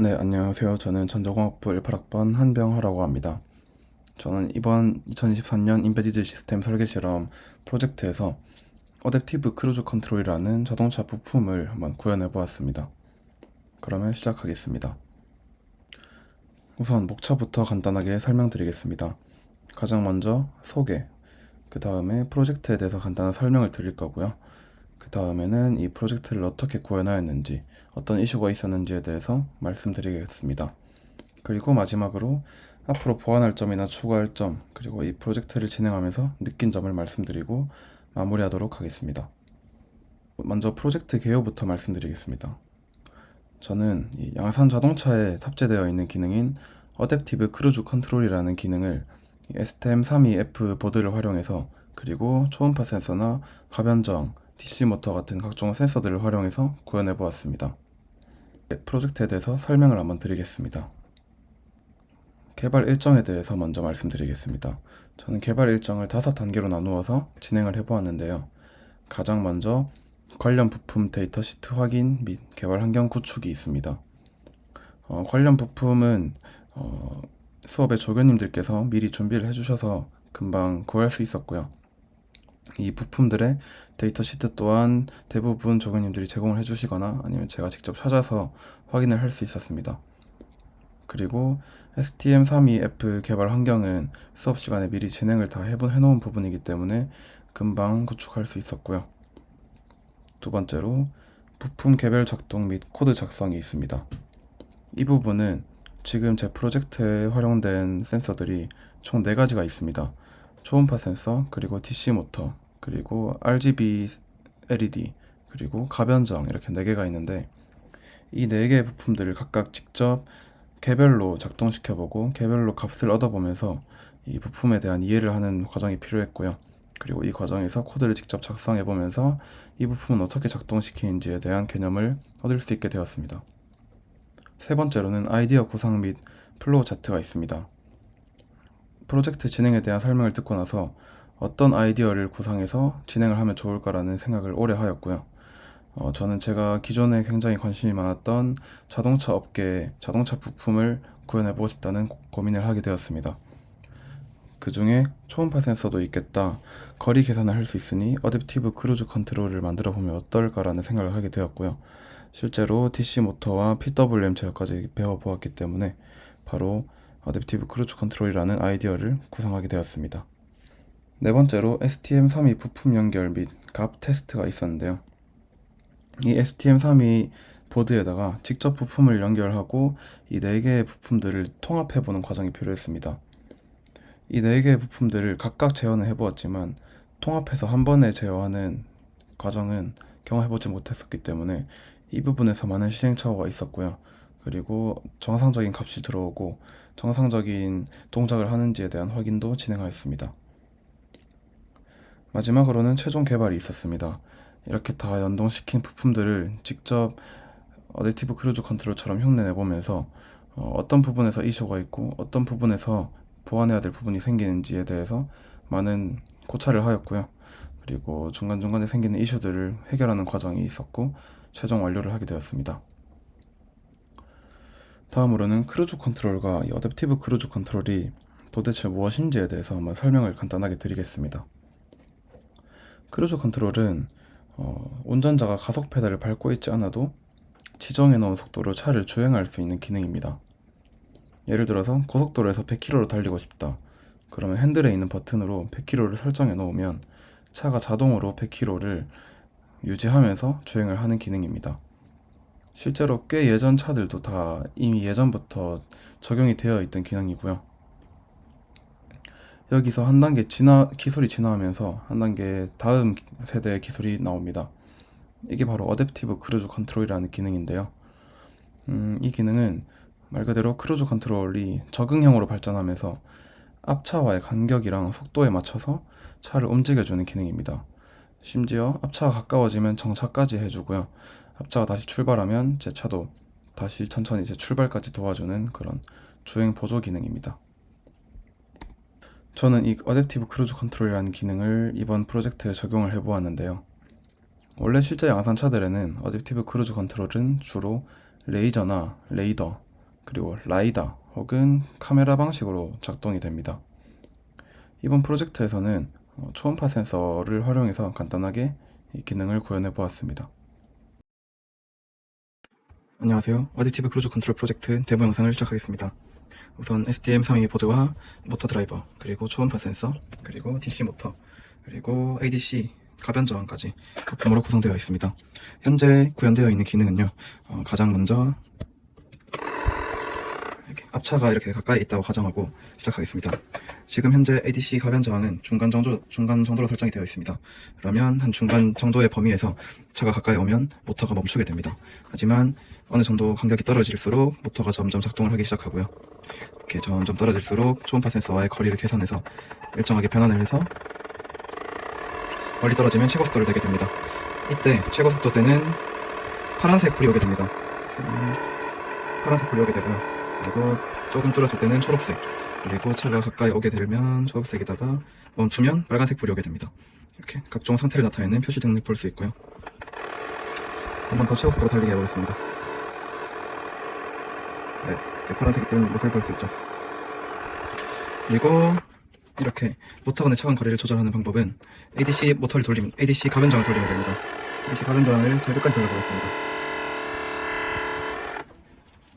네, 안녕하세요. 저는 전자공학부 18학번 한병하라고 합니다. 저는 이번 2023년 인베디드 시스템 설계 실험 프로젝트에서 어댑티브 크루즈 컨트롤이라는 자동차 부품을 한번 구현해 보았습니다. 그러면 시작하겠습니다. 우선 목차부터 간단하게 설명드리겠습니다. 가장 먼저 소개, 그 다음에 프로젝트에 대해서 간단한 설명을 드릴 거고요. 그 다음에는 이 프로젝트를 어떻게 구현하였는지, 어떤 이슈가 있었는지에 대해서 말씀드리겠습니다. 그리고 마지막으로 앞으로 보완할 점이나 추가할 점, 그리고 이 프로젝트를 진행하면서 느낀 점을 말씀드리고 마무리하도록 하겠습니다. 먼저 프로젝트 개요부터 말씀드리겠습니다. 저는 이 양산 자동차에 탑재되어 있는 기능인 어댑티브 크루즈 컨트롤이라는 기능을 STM32F 보드를 활용해서 그리고 초음파 센서나 가변정, DC 모터 같은 각종 센서들을 활용해서 구현해 보았습니다. 네, 프로젝트에 대해서 설명을 한번 드리겠습니다. 개발 일정에 대해서 먼저 말씀드리겠습니다. 저는 개발 일정을 다섯 단계로 나누어서 진행을 해 보았는데요. 가장 먼저 관련 부품 데이터 시트 확인 및 개발 환경 구축이 있습니다. 어, 관련 부품은 어, 수업의 조교님들께서 미리 준비를 해주셔서 금방 구할 수 있었고요. 이 부품들의 데이터 시트 또한 대부분 조교님들이 제공을 해주시거나 아니면 제가 직접 찾아서 확인을 할 수 있었습니다. 그리고 STM32F 개발 환경은 수업 시간에 미리 진행을 다 해놓은 부분이기 때문에 금방 구축할 수 있었고요. 두 번째로 부품 개별 작동 및 코드 작성이 있습니다. 이 부분은 지금 제 프로젝트에 활용된 센서들이 총 4가지가 있습니다. 초음파 센서, 그리고 DC 모터, 그리고 RGB LED, 그리고 가변정 이렇게 4개가 있는데 이 4개의 부품들을 각각 직접 개별로 작동시켜보고 개별로 값을 얻어보면서 이 부품에 대한 이해를 하는 과정이 필요했고요. 그리고 이 과정에서 코드를 직접 작성해 보면서 이 부품은 어떻게 작동시키는지에 대한 개념을 얻을 수 있게 되었습니다. 세 번째로는 아이디어 구상 및 플로우 차트가 있습니다. 프로젝트 진행에 대한 설명을 듣고 나서 어떤 아이디어를 구상해서 진행을 하면 좋을까라는 생각을 오래 하였고요. 어, 저는 제가 기존에 굉장히 관심이 많았던 자동차 업계 자동차 부품을 구현해보고 싶다는 고- 고민을 하게 되었습니다. 그 중에 초음파 센서도 있겠다. 거리 계산을 할 수 있으니 어댑티브 크루즈 컨트롤을 만들어 보면 어떨까라는 생각을 하게 되었고요. 실제로 DC 모터와 PWM 제어까지 배워보았기 때문에 바로 어댑티브 크루즈 컨트롤이라는 아이디어를 구상하게 되었습니다. 네 번째로 STM32 부품 연결 및 값 테스트가 있었는데요. 이 STM32 보드에다가 직접 부품을 연결하고 이 네 개의 부품들을 통합해 보는 과정이 필요했습니다. 이 네 개의 부품들을 각각 제어는 해보았지만 통합해서 한 번에 제어하는 과정은 경험해보지 못했었기 때문에 이 부분에서 많은 시행착오가 있었고요. 그리고 정상적인 값이 들어오고 정상적인 동작을 하는지에 대한 확인도 진행하였습니다. 마지막으로는 최종 개발이 있었습니다. 이렇게 다 연동시킨 부품들을 직접 어댑티브 크루즈 컨트롤처럼 흉내내 보면서 어, 떤 부분에서 이슈가 있고 어떤 부분에서 보완해야 될 부분이 생기는지에 대해서 많은 고찰을 하였고요. 그리고 중간중간에 생기는 이슈들을 해결하는 과정이 있었고 최종 완료를 하게 되었습니다. 다음으로는 크루즈 컨트롤과 이 어댑티브 크루즈 컨트롤이 도대체 무엇인지에 대해서 한번 설명을 간단하게 드리겠습니다. 크루즈 컨트롤은 어, 운전자가 가속 페달을 밟고 있지 않아도 지정해 놓은 속도로 차를 주행할 수 있는 기능입니다. 예를 들어서 고속도로에서 100km로 달리고 싶다. 그러면 핸들에 있는 버튼으로 100km를 설정해 놓으면 차가 자동으로 100km를 유지하면서 주행을 하는 기능입니다. 실제로 꽤 예전 차들도 다 이미 예전부터 적용이 되어 있던 기능이고요. 여기서 한 단계 진화, 기술이 진화하면서 한 단계 다음 세대의 기술이 나옵니다. 이게 바로 어댑티브 크루즈 컨트롤이라는 기능인데요. 음, 이 기능은 말 그대로 크루즈 컨트롤이 적응형으로 발전하면서 앞차와의 간격이랑 속도에 맞춰서 차를 움직여주는 기능입니다. 심지어 앞차가 가까워지면 정차까지 해주고요. 앞차가 다시 출발하면 제 차도 다시 천천히 제 출발까지 도와주는 그런 주행 보조 기능입니다. 저는 이 어댑티브 크루즈 컨트롤이라는 기능을 이번 프로젝트에 적용을 해보았는데요. 원래 실제 양산 차들에는 어댑티브 크루즈 컨트롤은 주로 레이저나 레이더, 그리고 라이다 혹은 카메라 방식으로 작동이 됩니다. 이번 프로젝트에서는 어, 초음파 센서를 활용해서 간단하게 이 기능을 구현해 보았습니다. 안녕하세요. 어디티브 크루즈 컨트롤 프로젝트 데모 영상을 시작하겠습니다. 우선 STM32 보드와 모터 드라이버, 그리고 초음파 센서, 그리고 DC 모터, 그리고 ADC 가변 저항까지 부품으로 구성되어 있습니다. 현재 구현되어 있는 기능은요. 어, 가장 먼저 이렇게 앞차가 이렇게 가까이 있다고 가정하고 시작하겠습니다. 지금 현재 ADC 가변 저항은 중간 정도 중간 정도로 설정이 되어 있습니다. 그러면 한 중간 정도의 범위에서 차가 가까이 오면 모터가 멈추게 됩니다. 하지만 어느 정도 간격이 떨어질수록 모터가 점점 작동을 하기 시작하고요. 이렇게 점점 떨어질수록 초음파 센서와의 거리를 계산해서 일정하게 변환을 해서 멀리 떨어지면 최고 속도를 내게 됩니다. 이때 최고 속도 때는 파란색 불이 오게 됩니다. 음, 파란색 불이 오게 되고요. 그리고 조금 줄었을 때는 초록색. 그리고 차가 가까이 오게 되면 초록색에다가 멈추면 빨간색 불이 오게 됩니다. 이렇게 각종 상태를 나타내는 표시 등을 볼 수 있고요. 한번 더 최고 속도로 달리게 해보겠습니다. 네, 이렇게 파란색이 뜨는 모습을 볼 수 있죠. 그리고 이렇게 모터 간의 차간 거리를 조절하는 방법은 ADC 모터를 돌리면 ADC 가변정을 돌리면 됩니다. ADC 가변정을 제일 끝까지 돌려보겠습니다.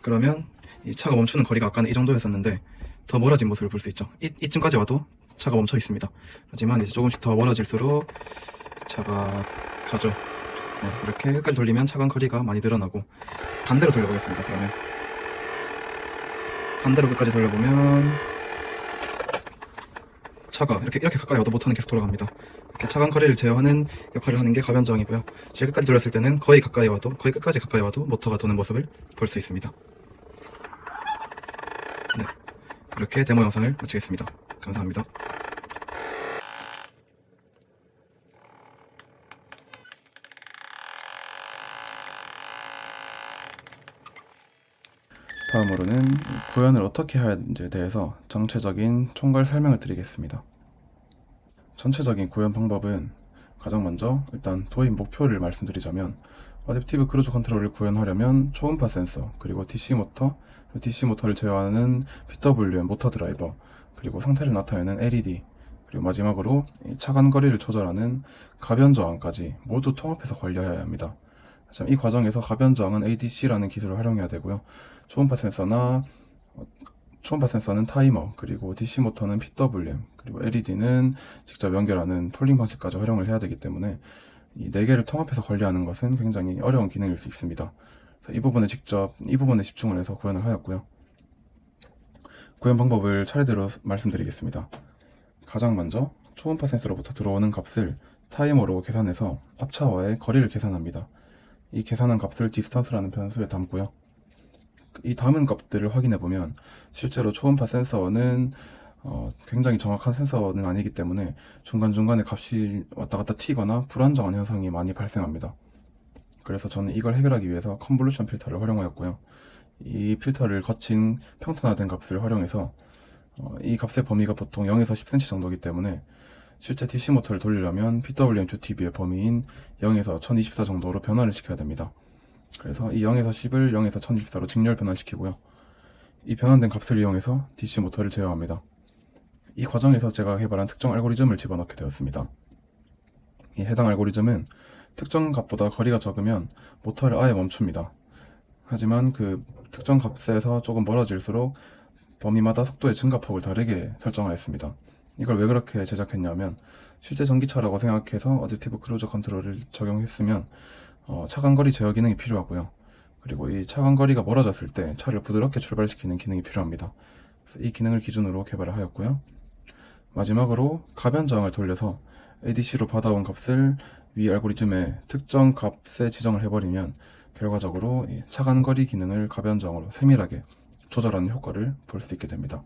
그러면 이 차가 멈추는 거리가 아까는 이 정도였었는데 더 멀어진 모습을 볼 수 있죠. 이, 이쯤까지 와도 차가 멈춰 있습니다. 하지만 이제 조금씩 더 멀어질수록 차가 가죠. 네, 이렇게 끝까지 돌리면 차간 거리가 많이 늘어나고 반대로 돌려보겠습니다. 그러면 반대로 끝까지 돌려보면 차가 이렇게 이렇게 가까이 와도 모터는 계속 돌아갑니다. 이렇게 차간 거리를 제어하는 역할을 하는 게 가변저항이고요. 제일 끝까지 돌렸을 때는 거의 가까이 와도 거의 끝까지 가까이 와도 모터가 도는 모습을 볼 수 있습니다. 네, 이렇게 데모 영상을 마치겠습니다. 감사합니다. 다음으로는 구현을 어떻게 해야 하는지에 대해서 전체적인 총괄 설명을 드리겠습니다. 전체적인 구현 방법은 가장 먼저 일단 도입 목표를 말씀드리자면 어댑티브 크루즈 컨트롤을 구현하려면 초음파 센서 그리고 DC 모터 DC 모터를 제어하는 PWM 모터 드라이버 그리고 상태를 나타내는 LED 그리고 마지막으로 이 차간 거리를 조절하는 가변 저항까지 모두 통합해서 관리해야 합니다. 참, 이 과정에서 가변 저항은 ADC라는 기술을 활용해야 되고요. 초음파 센서나 어, 초음파 센서는 타이머, 그리고 DC 모터는 PWM, 그리고 LED는 직접 연결하는 폴링 방식까지 활용을 해야 되기 때문에 이 네 개를 통합해서 관리하는 것은 굉장히 어려운 기능일 수 있습니다. 그래서 이 부분에 직접 이 부분에 집중을 해서 구현을 하였고요. 구현 방법을 차례대로 말씀드리겠습니다. 가장 먼저 초음파 센서로부터 들어오는 값을 타이머로 계산해서 앞차와의 거리를 계산합니다. 이 계산한 값을 디스턴스라는 변수에 담고요. 이 담은 값들을 확인해 보면 실제로 초음파 센서는 어, 굉장히 정확한 센서는 아니기 때문에 중간중간에 값이 왔다 갔다 튀거나 불안정한 현상이 많이 발생합니다. 그래서 저는 이걸 해결하기 위해서 컨볼루션 필터를 활용하였고요. 이 필터를 거친 평탄화된 값을 활용해서 어, 이 값의 범위가 보통 0에서 10cm 정도이기 때문에 실제 DC 모터를 돌리려면 PWM2TV의 범위인 0에서 1024 정도로 변화를 시켜야 됩니다. 그래서 이 0에서 10을 0에서 1024로 직렬 변환시키고요. 이 변환된 값을 이용해서 DC 모터를 제어합니다. 이 과정에서 제가 개발한 특정 알고리즘을 집어넣게 되었습니다. 이 해당 알고리즘은 특정 값보다 거리가 적으면 모터를 아예 멈춥니다. 하지만 그 특정 값에서 조금 멀어질수록 범위마다 속도의 증가폭을 다르게 설정하였습니다. 이걸 왜 그렇게 제작했냐면 실제 전기차라고 생각해서 어댑티브 크루즈 컨트롤을 적용했으면 어, 차간거리 제어 기능이 필요하고요. 그리고 이 차간거리가 멀어졌을 때 차를 부드럽게 출발시키는 기능이 필요합니다. 이 기능을 기준으로 개발을 하였고요. 마지막으로 가변 저항을 돌려서 ADC로 받아온 값을 위 알고리즘의 특정 값에 지정을 해버리면 결과적으로 이 차간거리 기능을 가변 저항으로 세밀하게 조절하는 효과를 볼 수 있게 됩니다.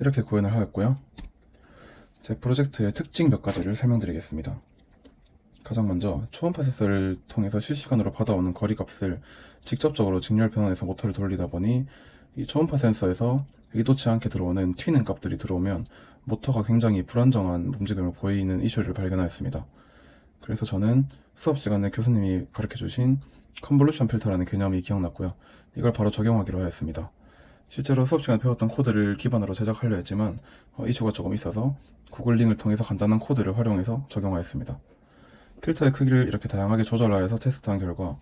이렇게 구현을 하였고요. 제 프로젝트의 특징 몇 가지를 설명드리겠습니다. 가장 먼저 초음파 센서를 통해서 실시간으로 받아오는 거리 값을 직접적으로 직렬 변환해서 모터를 돌리다 보니 이 초음파 센서에서 의도치 않게 들어오는 튀는 값들이 들어오면 모터가 굉장히 불안정한 움직임을 보이는 이슈를 발견하였습니다. 그래서 저는 수업 시간에 교수님이 가르쳐 주신 컨볼루션 필터라는 개념이 기억났고요. 이걸 바로 적용하기로 하였습니다. 실제로 수업 시간에 배웠던 코드를 기반으로 제작하려 했지만 어, 이슈가 조금 있어서 구글링을 통해서 간단한 코드를 활용해서 적용하였습니다. 필터의 크기를 이렇게 다양하게 조절하여서 테스트한 결과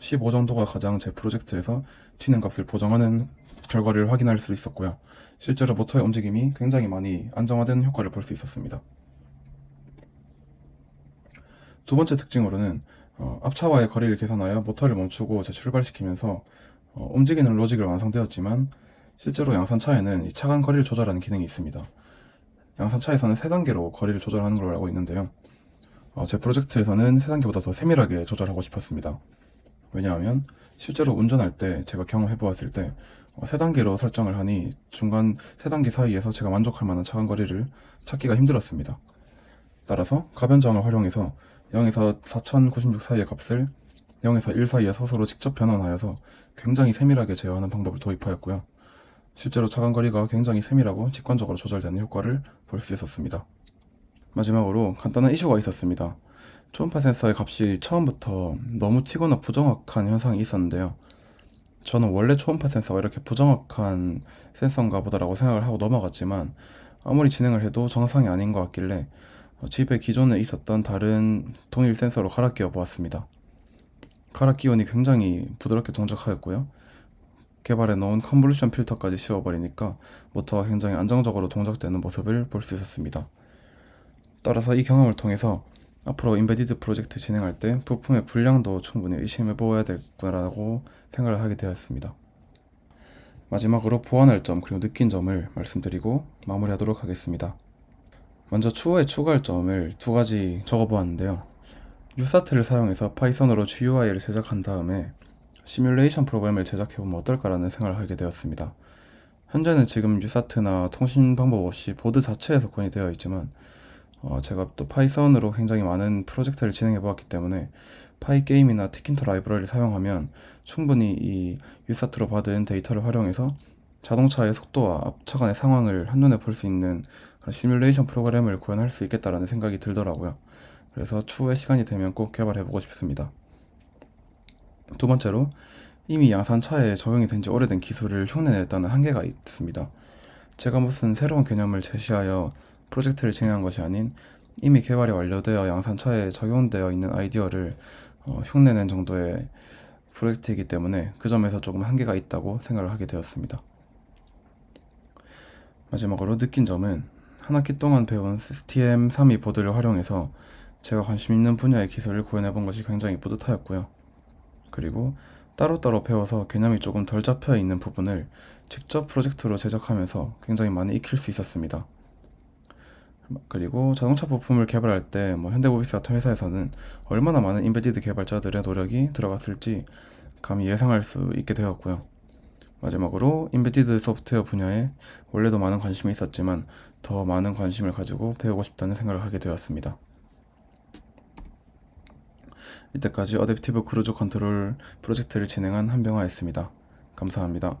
15 정도가 가장 제 프로젝트에서 튀는 값을 보정하는 결과를 확인할 수 있었고요. 실제로 모터의 움직임이 굉장히 많이 안정화된 효과를 볼 수 있었습니다. 두 번째 특징으로는 어, 앞차와의 거리를 계산하여 모터를 멈추고 재출발시키면서 어, 움직이는 로직을 완성되었지만 실제로 양산차에는 이 차간 거리를 조절하는 기능이 있습니다. 양산차에서는 3단계로 거리를 조절하는 걸로 알고 있는데요. 어, 제 프로젝트에서는 3단계보다 더 세밀하게 조절하고 싶었습니다. 왜냐하면 실제로 운전할 때 제가 경험해 보았을 때 어, 3단계로 설정을 하니 중간 3단계 사이에서 제가 만족할 만한 차간 거리를 찾기가 힘들었습니다. 따라서 가변점을 활용해서 0에서 4096 사이의 값을 0에서 1 사이의 서서로 직접 변환하여서 굉장히 세밀하게 제어하는 방법을 도입하였고요. 실제로 차간 거리가 굉장히 세밀하고 직관적으로 조절되는 효과를 볼 수 있었습니다. 마지막으로 간단한 이슈가 있었습니다. 초음파 센서의 값이 처음부터 너무 튀거나 부정확한 현상이 있었는데요. 저는 원래 초음파 센서가 이렇게 부정확한 센서인가 보다라고 생각을 하고 넘어갔지만 아무리 진행을 해도 정상이 아닌 것 같길래 어, 집에 기존에 있었던 다른 동일 센서로 갈아 끼워 보았습니다. 갈아 끼우니 굉장히 부드럽게 동작하였고요. 개발해 놓은 컨볼루션 필터까지 씌워버리니까 모터가 굉장히 안정적으로 동작되는 모습을 볼 수 있었습니다. 따라서 이 경험을 통해서 앞으로 인베디드 프로젝트 진행할 때 부품의 분량도 충분히 의심해 보아야 될 거라고 생각을 하게 되었습니다. 마지막으로 보완할 점 그리고 느낀 점을 말씀드리고 마무리하도록 하겠습니다. 먼저 추후에 추가할 점을 두 가지 적어보았는데요. 유사트를 사용해서 파이썬으로 GUI를 제작한 다음에 시뮬레이션 프로그램을 제작해보면 어떨까라는 생각을 하게 되었습니다. 현재는 지금 유사트나 통신 방법 없이 보드 자체에서 구현이 되어 있지만 어, 제가 또 파이썬으로 굉장히 많은 프로젝트를 진행해 보았기 때문에 파이 게임이나 티킨터 라이브러리를 사용하면 충분히 이 유사트로 받은 데이터를 활용해서 자동차의 속도와 앞차 간의 상황을 한눈에 볼 수 있는 그런 시뮬레이션 프로그램을 구현할 수 있겠다라는 생각이 들더라고요. 그래서 추후에 시간이 되면 꼭 개발해 보고 싶습니다. 두 번째로 이미 양산차에 적용이 된 지 오래된 기술을 흉내냈다는 한계가 있습니다. 제가 무슨 새로운 개념을 제시하여 프로젝트를 진행한 것이 아닌 이미 개발이 완료되어 양산차에 적용되어 있는 아이디어를 어, 흉내낸 정도의 프로젝트이기 때문에 그 점에서 조금 한계가 있다고 생각을 하게 되었습니다. 마지막으로 느낀 점은 한 학기 동안 배운 STM32 보드를 활용해서 제가 관심 있는 분야의 기술을 구현해 본 것이 굉장히 뿌듯하였고요. 그리고 따로따로 배워서 개념이 조금 덜 잡혀 있는 부분을 직접 프로젝트로 제작하면서 굉장히 많이 익힐 수 있었습니다. 그리고 자동차 부품을 개발할 때 뭐 현대모비스 같은 회사에서는 얼마나 많은 인베디드 개발자들의 노력이 들어갔을지 감히 예상할 수 있게 되었고요. 마지막으로 인베디드 소프트웨어 분야에 원래도 많은 관심이 있었지만 더 많은 관심을 가지고 배우고 싶다는 생각을 하게 되었습니다. 이때까지 어댑티브 크루즈 컨트롤 프로젝트를 진행한 한병화였습니다. 감사합니다.